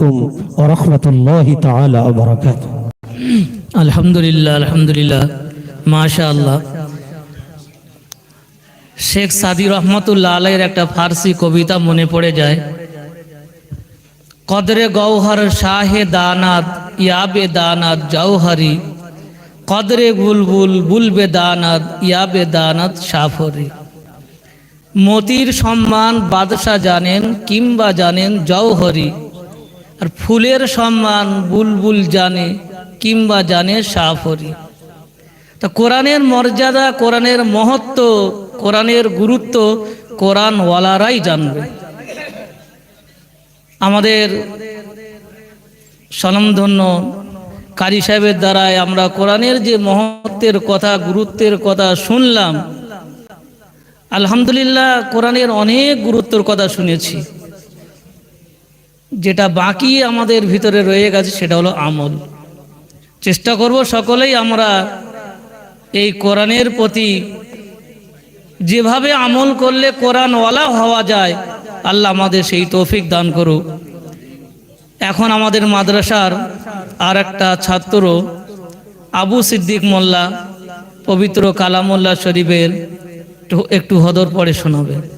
ورحمة الله تعالى وبركاته আলহামদুলিল্লাহ আলহামদুলিল্লাহ মাশা আল্লাহ শেখ সাদি রহমতুল্লাহ আলাইয়ের একটা ফার্সি কবিতা মনে পড়ে যায় কদরে গৌহর শাহে দানাত ইয়াবে দানাত জৌহরি কদরে বুলবুল বুলবে দানাত ইয়াবে দানাত সাফরি মতির সম্মান বাদশাহ জানেন কিংবা জানেন জৌহরি আর ফুলের সম্মান বুলবুল জানে কিংবা জানে সাফরি। তা কোরআনের মর্যাদা, কোরআনের মহত্ব, কোরআনের গুরুত্ব কোরআনওয়ালারাই জানবে। আমাদের স্বনামধন্য কারি সাহেবের দ্বারাই আমরা কোরআনের যে মহত্বের কথা, গুরুত্বের কথা শুনলাম, আলহামদুলিল্লাহ কোরআনের অনেক গুরুত্বের কথা শুনেছি। যেটা বাকি আমাদের ভিতরে রয়ে গেছে, সেটা হলো আমল। চেষ্টা করব সকলেই আমরা এই কোরআনের প্রতি যেভাবে আমল করলে কোরআনওয়ালা হওয়া যায়, আল্লাহ আমাদের সেই তৌফিক দান করুক। এখন আমাদের মাদ্রাসার আর একটা ছাত্র, আবু সিদ্দিক মোল্লা, পবিত্র কালামোল্লা শরীফের একটু- একটু হদর পড়ে শোনাবে।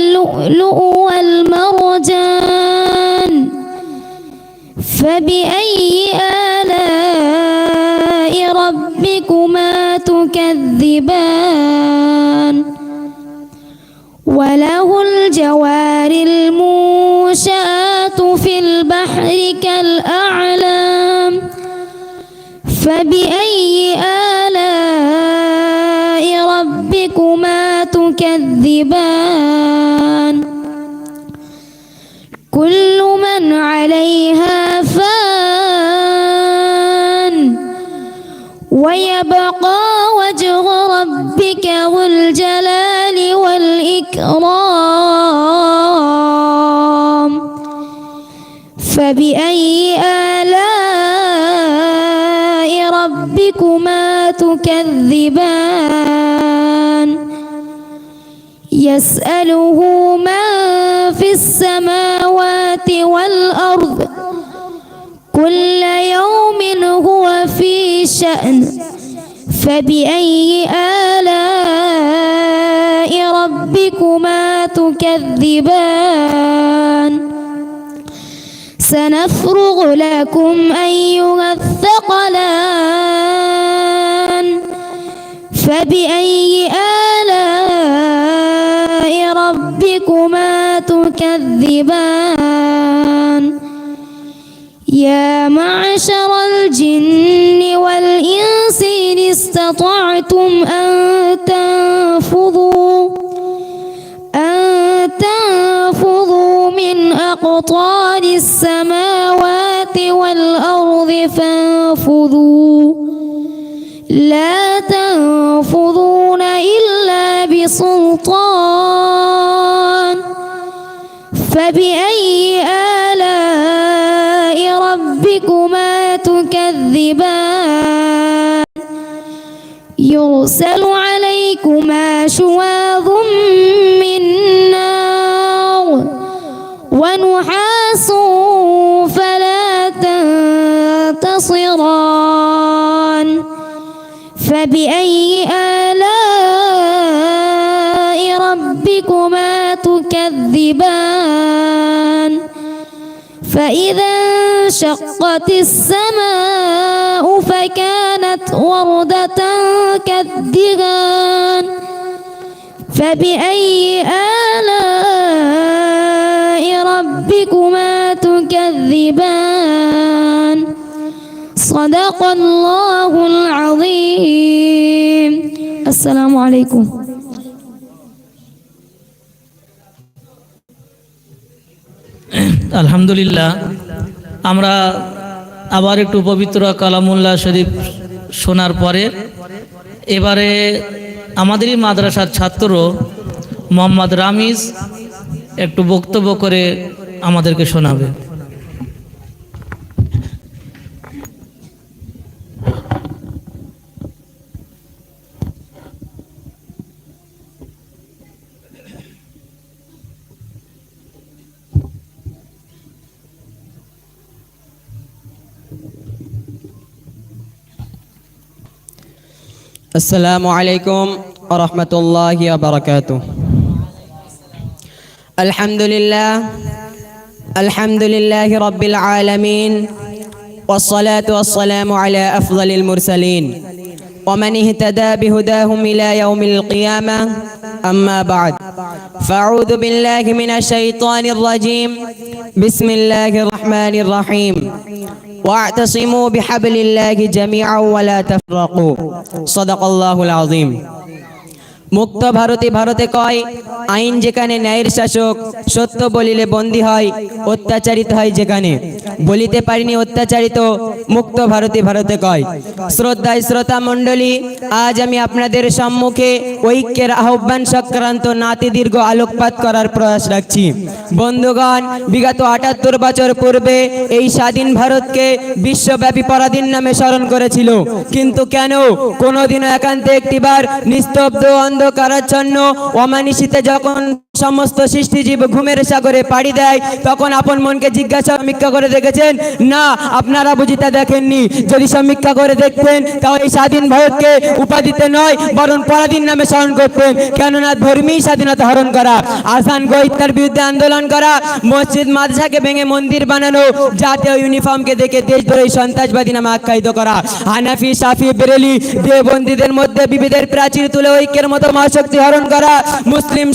اللؤلؤ والمرجان فبأي آلاء ربكما تكذبان؟ وله الجوار المنشآت في البحر كالأعلام فبأي آلاء ربكما تكذبان؟ كل من عليها فان. ويبقى وجه ربك ذو الجلال والإكرام. فبأي آلاء ربكما تكذبان؟ يسأله من في السماوات والأرض كل يوم هو في شأن. فبأي آلاء ربكما تكذبان؟ سنفرغ لكم أيها الثقلان. فبأي آلاء ربكما تكذبان يا معشر الجن والإنس إن استطعتم أن تنفذوا أن تنفذوا من أقطار السماوات والأرض فانفذوا. لا تنفذون إلا بسلطان. فبأي آلاء ربكما تكذبان؟ يرسل عليكما شواظ من نار ونحاس فلا تنتصران. فبأي آلاء ربكما تكذبان. فإذا وانشقت السماء فكانت وردة كالدهان. فبأي آلاء ربكما تكذبان؟ صدق الله العظيم. السلام عليكم. আলহামদুলিল্লাহ, আমরা আবার একটু পবিত্র কালামুল্লাহ শরীফ শোনার পরে এবারে আমাদেরই মাদ্রাসার ছাত্র মোহাম্মদ রামিজ একটু বক্তব্য করে আমাদেরকে শোনাবে। السلام عليكم ورحمة الله وبركاته. الحمد لله الحمد لله رب العالمين والصلاة والسلام على أفضل المرسلين ومن اهتدى بهداهم إلى يوم القيامة أما بعد. فأعوذ بالله من الشيطان الرجيم. بسم الله الرحمن الرحيم. واعتصموا بحبل الله جميعا ولا تفرقوا. صدق الله العظيم. মুক্ত ভারতে ভারতে কয়, আইন যেখানে ন্যায়ের শাসক, সত্য বলিলে বন্দী হয়, অত্যাচারিত হয় যেখানে। বলিতে পারিনি অত্যাচারিত, মুক্ত ভারতে ভারতে কয়। শ্রদ্ধায় শ্রোতা মণ্ডলী, আজ আমি আপনাদের সম্মুখে ঐক্যের আহ্বান সংক্রান্ত নাতি দীর্ঘ আলোকপাত করার প্রয়াস রাখছি। বন্ধুগণ, বিগত আটাত্তর বছর পূর্বে এই স্বাধীন ভারতকে বিশ্বব্যাপী পরাধীন নামে স্মরণ করেছিল। কিন্তু কেন? কোনোদিনও একান্তে একটিবার নিস্তব্ধ অন্ধকারাচ্ছন্ন অমানিসিতে যখন সমস্ত সৃষ্টিজীব ঘুমের সাগরে পাড়ি দেয়, তখন আপন মনকে জিজ্ঞাসা সমীক্ষা করে দেখেছেন, না, আপনারা বুঝিতে দেখেননি। যদি সমীক্ষা করে দেখতেন, তাহলে স্বাধীন ভারতকে উপাধিতে নয়, বরং পরাধীন নামে স্মরণ করতেন। কেননা ধর্মী স্বাধীনতা হরণ করা, আসান গোহিত্যার বিরুদ্ধে আন্দোলন করা, মসজিদ মাদ্রাসাকে ভেঙে মন্দির বানানো, জাতীয় ইউনিফর্মকে দেখে দেশদ্রোহী সন্ত্রাসবাদী নামে আখ্যায়িত করা। হানাফি, সাফি, বেরেলি দেবন্দীদের মধ্যে বিবিধের প্রাচীর তুলে ঐক্যের মতো মহাশক্তি হরণ করা, মুসলিম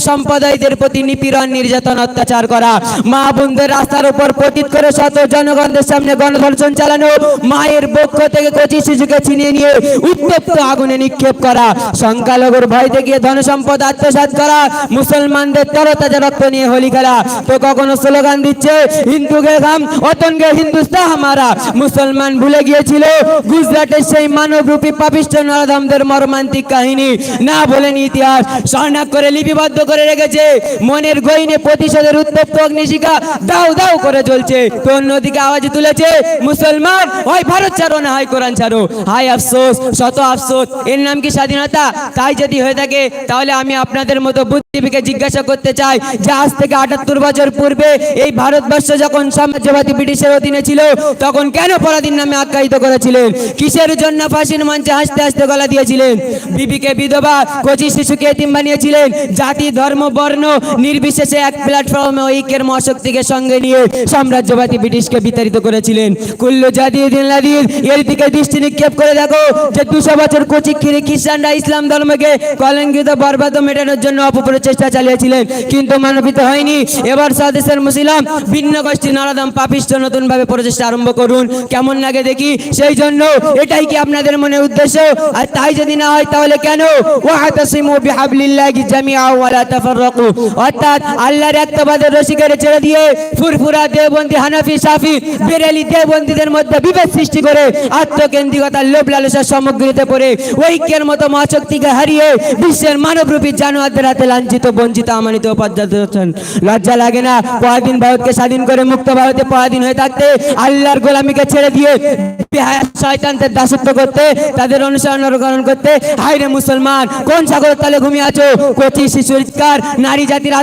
সম্প্রদায়দের প্রতি নিপীড়ন, নির্যাতন, অত্যাচার করা। মা বোনদের রাস্তার উপর পতিত করে শত জনগণদের সামনে গণধর্ষণ চালানো, মায়ের বক্ষ থেকে কচি শিশুকে ছিনিয়ে নিয়ে উত্তপ্ত আগুনে নিক্ষেপ করা, সংখ্যালঘুর ভয় দেখিয়ে ধন সম্পদ আত্মসাৎ করা, মুসলমানদের তরতাজা রক্ত নিয়ে হোলি খেলা। তো কখনো স্লোগান দিচ্ছে হিন্দুকে ঘাম অতনকে হিন্দুস্তান হামারা। মুসলমান ভুলে গিয়েছিল, গুজরাটের সেই মানবরূপী পাপিষ্ট নরধামদের মর্মান্তিক কাহিনী। না বলেন ইতিহাস স্বর্ণাক করে লিপিবদ্ধ করে রেখেছে মনের গইনে প্রতিশোধের উত্তপ্ত অগ্নিশিখা দাও দাও করে জ্বলছে। তো অন্যদিকে আওয়াজ তুলেছে? মুসলমান, হয় ভারত ছাড়ো না, হয় কোরআন ছাড়ো। হাই আফসোস, শত আফসোস। এর নাম কি স্বাধীনতা? তাই যদি হয়ে থাকে, তাহলে আমি আপনাদের মতো বুদ্ধিজীবীকে জিজ্ঞাসা করতে চাই যে আজ থেকে আটাত্তর বছর পূর্বে এই ভারতবর্ষ যখন সাম্রাজ্যবাদী ব্রিটিশের অধীনে ছিল, তখন কেন পরাধীন নামে আখ্যায়িত করেছিলেন? কিসের জন্য ফাঁসির মঞ্চে হাসতে হাসতে গলা দিয়েছিলেন? বিবিকে বিধবা, কচি শিশুকে এতিম বানিয়েছিলেন। জাতি, ধর্ম, বর্ণ নির্বিশেষে এক প্ল্যাটফর্মে ঐক্যের মহাশক্তিকে সঙ্গে নিয়ে সাম্রাজ্যবাদী ব্রিটিশকে বিতাড়িত করেছিলেন। কুল্লু জাদিদ ইল্লাদিদ এর দিকে দৃষ্টি নিক্ষেপ করে দেখো যে দুশো বছর কচি খিরি খ্রিস্টানরা ইসলাম ধর্মকে কলঙ্কিত, বরবাদ মেটানোর জন্য অপপ্রচেষ্টা চালিয়েছিলেন, কিন্তু মানবিত হয়নি। এবার স্বদেশের মুসলিম ভিন্ন গোষ্ঠী নরদম পাপিষ্ট নতুন ভাবে প্রচেষ্টা আরম্ভ করুন। কেমন লাগে দেখি? সেই জন্য এটাই কি আপনাদের মনে উদ্দেশ্য? আর তাই যদি না হয়, তাহলে কেন? ছেড়ে দিয়ে ফুরফুরা দেবন্দি মধ্যে বিভেদ সৃষ্টি করে লোভ লালসার সামগ্রীতে ঐক্যের মতো হারিয়ে বিশ্বের মানবরূপী জানোয়ারদের হাতে লাঞ্ছিত বঞ্চিত আমানিত উপাধ্যায় লজ্জা লাগে না পরাধীন ভারতকে স্বাধীন করে মুক্ত ভারতে পরাধীন হয়ে থাকতে, আল্লাহর গোলামীকে ছেড়ে দিয়ে দাসত্ব করতে, তাদের অনুসরণ অনুকরণ করতে হাইরে মুসলমান, কোন তালে ঘুমিয়ে আছো? কচি নারী জাতির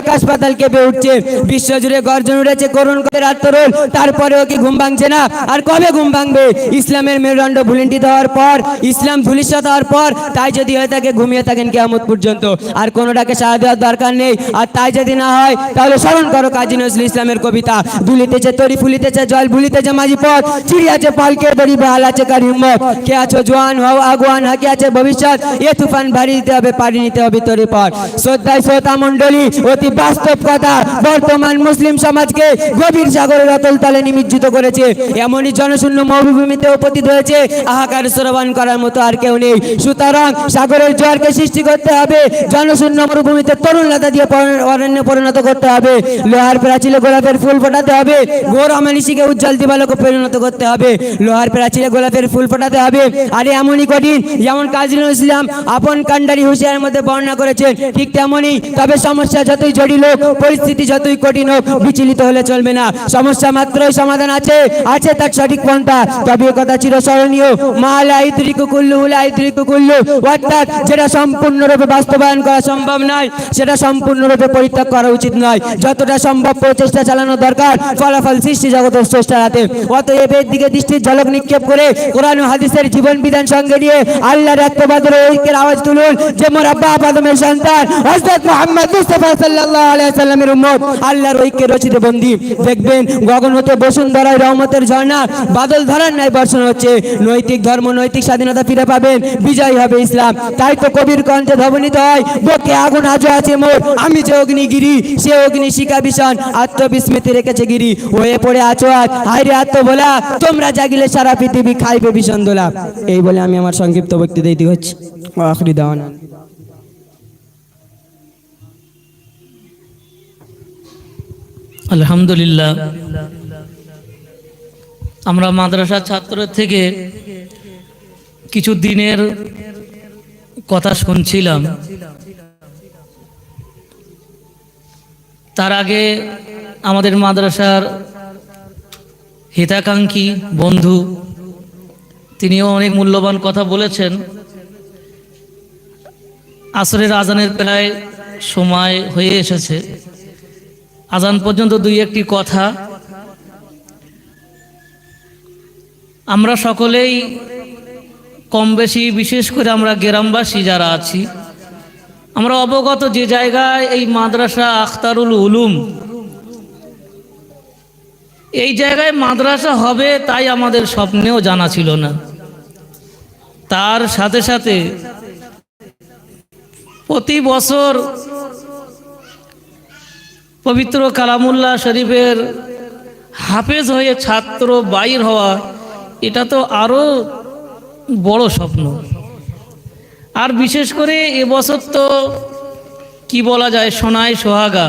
আকাশ পাতাল কেঁপে উঠছে। বিশ্বজুড়ে গর্জন উঠেছে করে আত্মরোল তারপরেও কি ঘুম ভাঙছে না? আর কবে ঘুম ভাঙবে? ইসলামের মেরুদণ্ড ভুলিণ্ঠিত হওয়ার পর, ইসলাম ধুলিসাত হওয়ার পর, তাই যদি হয়ে থাকে, ঘুমিয়ে থাকেন কেয়ামত পর্যন্ত। আর কোনোটাকে সাড়া দেওয়ার দরকার নেই। আর তাই যদি না হয়, তাহলে স্মরণ করো কাজী নজরুল ইসলামের কবিতা। দুলিতেছে তরি, ফুলিতেছে জল, ভুলিতেছে মাঝি পথ। চিড়িয়াছে পালকে দড়ি বহাল আছে কার হিম্মত? কে আছো জোয়ান হও, আগুয়ান, হাকে আছে ভবিষ্যৎ? এ তুফান ভারী দিতে হবে, পাড়ি নিতে হবে তরি পর শ্রদ্ধায় শ্রোতা মণ্ডলী, অতি বাস্তব কথা। বর্তমান মুসলিম সমাজকে গভীর সাগরের অতল তলে নিমজ্জিত করেছে। এমনই জনশূন্য মরুভূমিতে উপস্থিত হয়েছে। আহাকার শ্রবণ করার মতো আর কেউ নেই। সুতরাং সাগরের জোয়ারকে সৃষ্টি করতে হবে। জনশূন্য মরুভূমিতে তরুণ লতা দিয়ে অরণ্যে পরিণত করতে হবে। লোহার প্রাচীরে গোলাপের ফুল ফোটাতে হবে। ঘোর অমানিসিকে উজ্জ্বল দিবালোকে পরিণত করতে হবে। লোহার প্রাচীরে গোলাপের ফুল ফোটাতে হবে। আরে এমনই কঠিন, যেমন কাজী ইসলাম আপন কান্ডারি হুঁশিয়ার মধ্যে বর্ণনা করেছেন, ঠিক তেমনই তবে সমস্যা যতই জটিল হোক, পরিস্থিতি যতই কঠিন হোক, বিচলিত হলে চলবে না। সমস্যা মাত্রই সমাধান আছে আছে তার সঠিক পন্থা। তবে কথা চিরস্মরণীয়। মা লা ইদ্রিকু কুল্লু লা ইদ্রিকু কুল্লু অর্থাৎ যেটা সম্পূর্ণরূপে বাস্তবায়ন করা সম্ভব নয়, সেটা সম্পূর্ণরূপে পরিত্যাগ করা উচিত নয়। যতটা সম্ভব প্রচেষ্টা চালানো দরকার, ফলাফল সৃষ্টি জগতের স্রষ্টার হাতে। অতএব এর দিকে দৃষ্টির ঝলক নিক্ষেপ করে কোরআন হাদিসের জীবন বিধান সঙ্গে নিয়ে আল্লাহর একবাদের ঐক্যের আওয়াজ তুলুন যে মোর আব্বা আদমের সন্তান, হযরত মুহাম্মদ মুস্তাফা সাল্লাল্লাহু আলাইহি সাল্লামের উম্মত। আল্লাহর ঐক্যের রচিত বন্দি। দেখবেন গগন হতে বসুন্ধরায় রহমতের ঝর্ণা, বাদল ধরার ন্যায় বর্ষণ হচ্ছে। নৈতিক ধর্ম, নৈতিক স্বাধীনতা ফিরে পাবেন, বিজয় হবে ইসলাম। তাই তো কবির কণ্ঠে ধ্বনিত হয়, বুকে আগুন আজও আছে মোর। আমি যে অগ্নিগিরি, সে অগ্নি শিখা ভীষণ আত্মবিস্মৃতি রেখেছে গিরি। হয়ে পড়ে আছো আজ হাইরে আত্ম বলা তোমরা জাগিলে সারা পৃথিবী খাইবে ভীষণ দোলা। এই বলে আমি আমার সংক্ষিপ্ত বক্তৃতা দিতে হচ্ছে। আখরি দাওয়ানা। আলহামদুলিল্লাহ। আমরা মাদ্রাসা ছাত্র থেকে কিছু দিনের কথা শুনছিলাম। তার আগে আমাদের মাদ্রাসার হিতাকাঙ্ক্ষী বন্ধু, তিনিও অনেক মূল্যবান কথা বলেছেন। আসরের আজানের প্রায় সময় হয়ে এসেছে। আজান পর্যন্ত দুই একটি কথা। আমরা সকলেই কম বেশি বিশেষ করে আমরা গ্রামবাসী যারা আছি আমরা অবগত যে জায়গায় এই মাদ্রাসা আখতারুল উলুম। এই জায়গায় মাদ্রাসা হবে তাই আমাদের স্বপ্নেও জানা ছিল না। তার সাথে সাথে প্রতি বছর পবিত্র কালামুল্লাহ শরীফের হাফেজ হয়ে ছাত্র বাইর হওয়া, এটা তো আরও বড় স্বপ্ন। আর বিশেষ করে এবছর তো কি বলা যায়, সোনায় সোহাগা।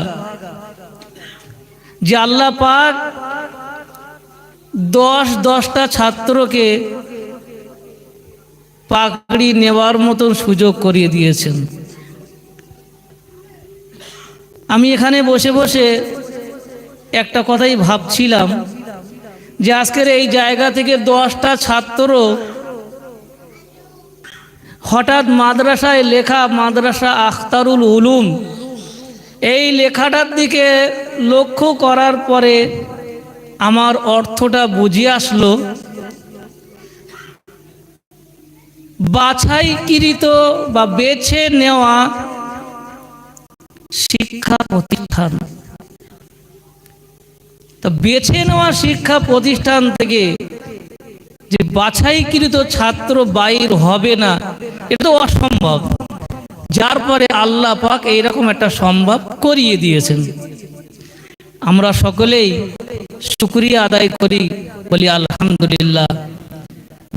যে আল্লাহ পাক দশ দশটা ছাত্রকে পাকড়ি নেওয়ার মতন সুযোগ করিয়ে দিয়েছেন। আমি এখানে বসে বসে একটা কথাই ভাবছিলাম যে আজকের এই জায়গা থেকে দশটা ছাত্র হঠাৎ মাদ্রাসায় লেখা মাদ্রাসা আখতারুল উলুম। এই লেখাটার দিকে লক্ষ্য করার পরে আমার অর্থটা বুঝে আসলো। বাছাইকৃত বা বেছে নেওয়া শিক্ষা প্রতিষ্ঠান। তা বেছে নেওয়া শিক্ষা প্রতিষ্ঠান থেকে যে বাছাইকৃত ছাত্র বাইর হবে না, এটা তো অসম্ভব। যার পরে আল্লাহ পাক এইরকম একটা সম্ভব করিয়ে দিয়েছেন। আমরা সকলেই শুক্রিয়া আদায় করি, বলি আলহামদুলিল্লাহ।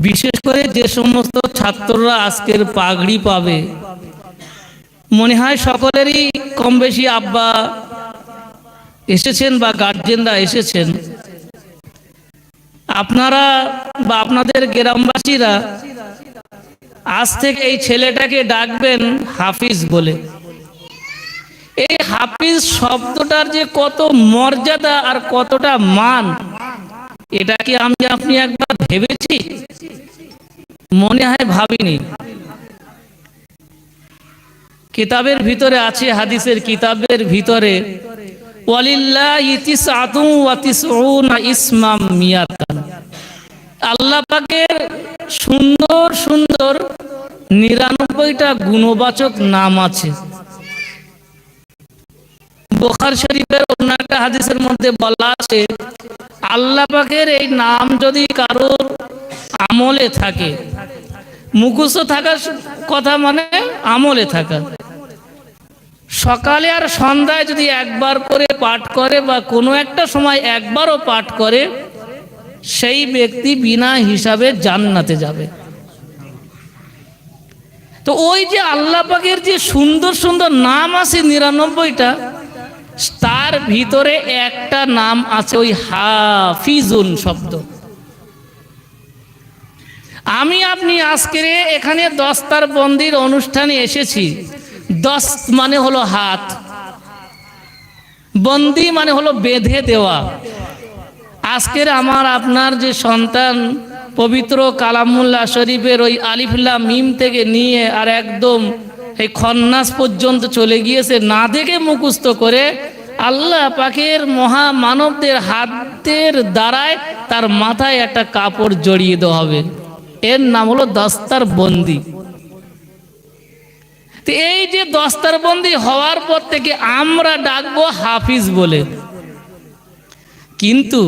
বিশেষ করে যে সমস্ত ছাত্ররা আজকের পাগড়ি পাবে, মনে হয় সকলেরই কম বেশি আব্বা এসেছেন বা গার্জেনরা এসেছেন। আপনারা বা আপনাদের গ্রামবাসীরা আজ থেকে এই ছেলেটাকে ডাকবেন হাফিজ বলে। এই হাফিজ শব্দটার যে কত মর্যাদা আর কতটা মান, এটা কি আমি আপনি একবার ভেবেছি? মনে হয় ভাবিনি। কিতাবের ভিতরে আছে, হাদিসের কিতাবের ভিতরে আল্লাহ সুন্দর সুন্দর নিরানব্বইটা গুণবাচক নাম আছে। বোখার শরীফের অন্য একটা হাদিসের মধ্যে বলা আছে, আল্লাহ পাকের এই নাম যদি কারোর আমলে থাকে, মুখস্থ থাকার কথা মানে আমলে থাকা। সকালে আর সন্ধ্যায় যদি একবার করে পাঠ করে বা কোনো একটা সময় একবারও পাঠ করে, সেই ব্যক্তি বিনা হিসাবে জান্নাতে যাবে। তো ওই যে আল্লাহ পাকের যে সুন্দর সুন্দর নাম আছে নিরানব্বইটা, তার ভিতরে একটা নাম আছে ওই হাফিজুন শব্দ। আমি আপনি আজকের এখানে দস্তার বন্দির অনুষ্ঠানে এসেছি। দশ মানে হলো হাত। বন্দি মানে হলো বেঁধে দেওয়া। আজকের আমার আপনার যে সন্তান, পবিত্র কালামুল্লাহ শরীফের ওই আলিফুল্লাহ মিম থেকে নিয়ে আর একদম এই খন্নাস পর্যন্ত চলে গিয়েছে, না দেখে মুখস্থ করে আল্লাহ পাকের মহা মানবদের হাতের দ্বারায় তার মাথায় একটা কাপড় জড়িয়ে দেওয়া হবে। এর নাম হলো দস্তার বন্দি। তো এই যে দস্তার বন্দি হওয়ার পর থেকে আমরা ডাকবো হাফিজ বলে। কিন্তু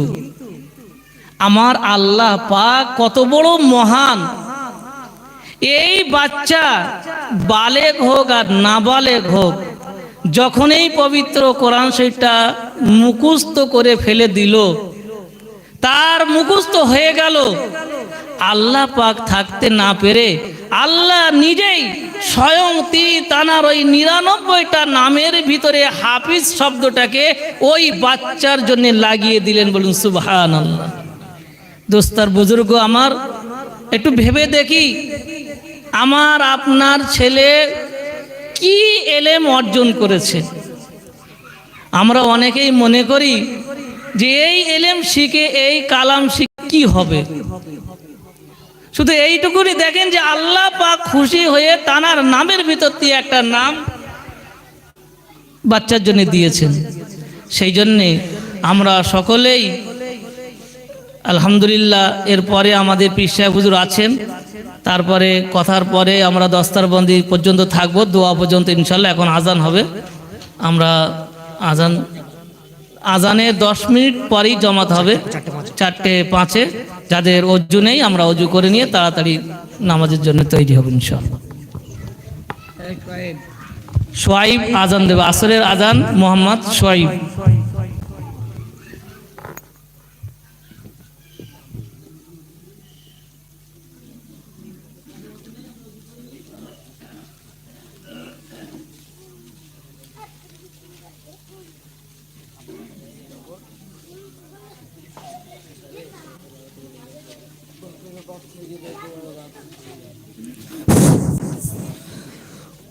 আমার আল্লাহ পাক কত বড় মহান। এই বাচ্চা বালেক হোক আর নাবালেক হোক যখন এই পবিত্র কোরআন শরীফটা মুখস্থ করে ফেলে দিল তার মুখস্থ হয়ে গেল। আল্লাহ পাক থাকতে না পেরে আল্লাহ নিজেই স্বয়ং তি তানার ওই নিরানব্বইটা নামের ভিতরে হাফিজ শব্দটাকে ওই বাচ্চার জন্য লাগিয়ে দিলেন বলুন সুবহান আল্লাহ দোস্তার বুজুর্গ আমার, একটু ভেবে দেখি, আমার আপনার ছেলে কি এলেম অর্জন করেছে? আমরা অনেকেই মনে করি যে এই এলেম শিখে, এই কালাম শিখে কি হবে? শুধু এইটুকুনি দেখেন যে আল্লাহ পাক খুশি হয়ে তানার নামের ভিতর দিয়ে একটা নাম বাচ্চার জন্য দিয়েছেন। সেই জন্যে আমরা সকলেই আলহামদুলিল্লাহ, এরপরে আমাদের পিসা হুজুর আছেন। তারপরে কথার পরে আমরা দস্তারবন্দি পর্যন্ত থাকব, দোয়া পর্যন্ত ইনশাল্লাহ এখন আজান হবে। আমরা আজান আজানে দশ মিনিট পরেই জমাত হবে চারটে পাঁচে। যাদের অজু নেই আমরা অজু করে নিয়ে তাড়াতাড়ি নামাজের জন্য তৈরি হবে ইনশাল্লাহ সোয়াইব আজান দেবে আসরের আজান মোহাম্মদ সোয়াইব।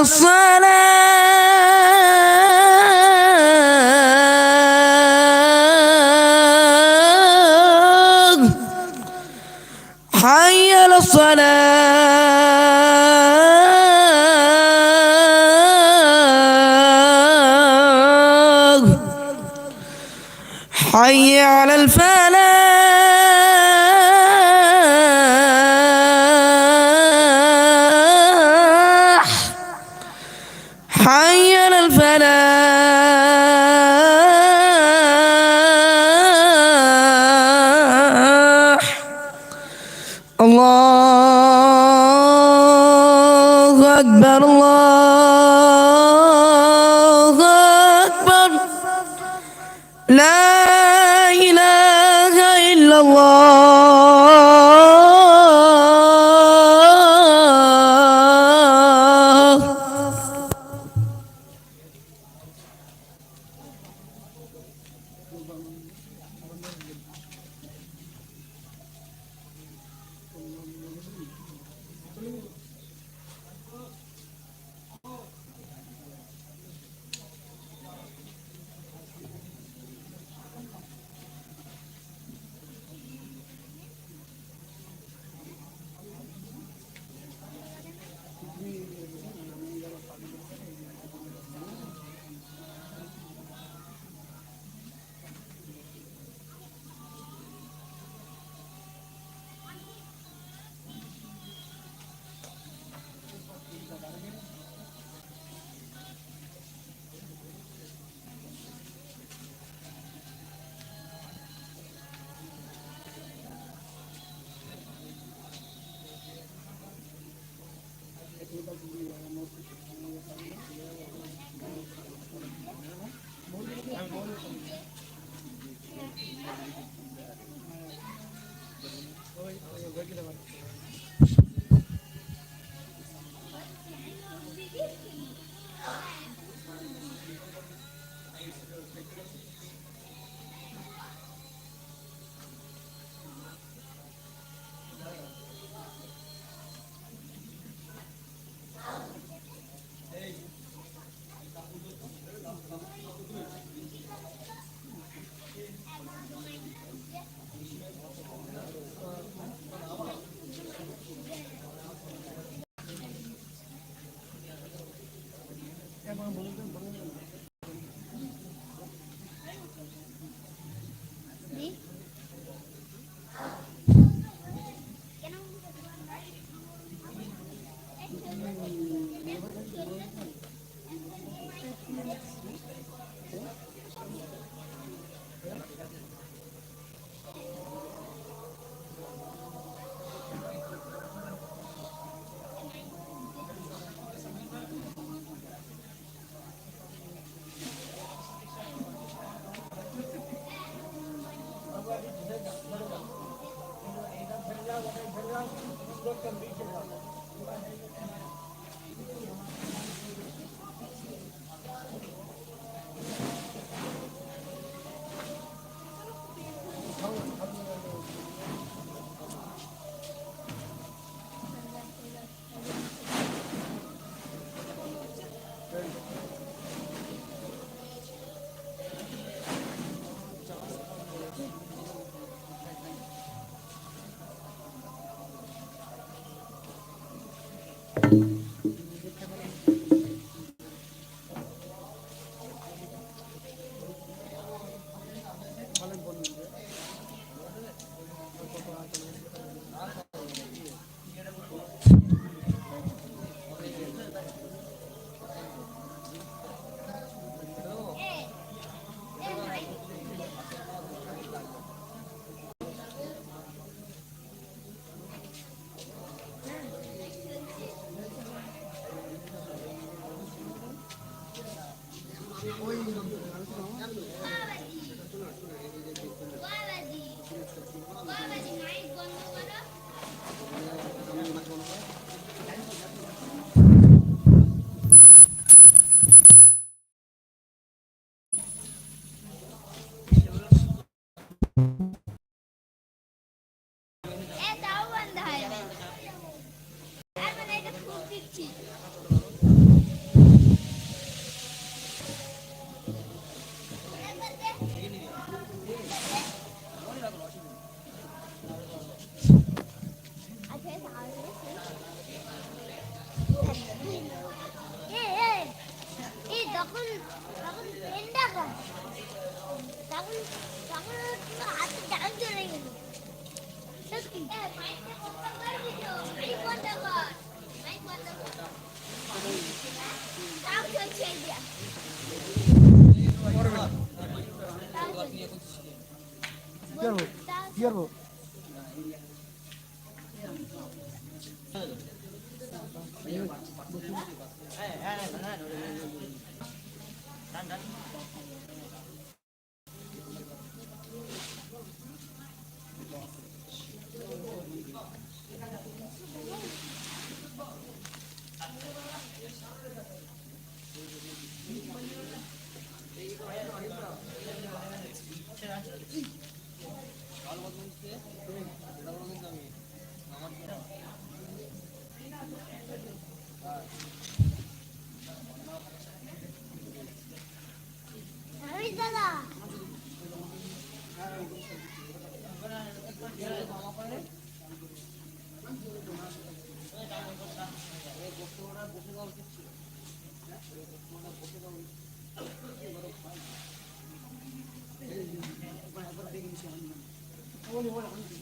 I'm sweating. আকবর আল্লাহ আকবর। লা Ayo, Pak. Ayo, ayo, ayo. Dan dan. 我老公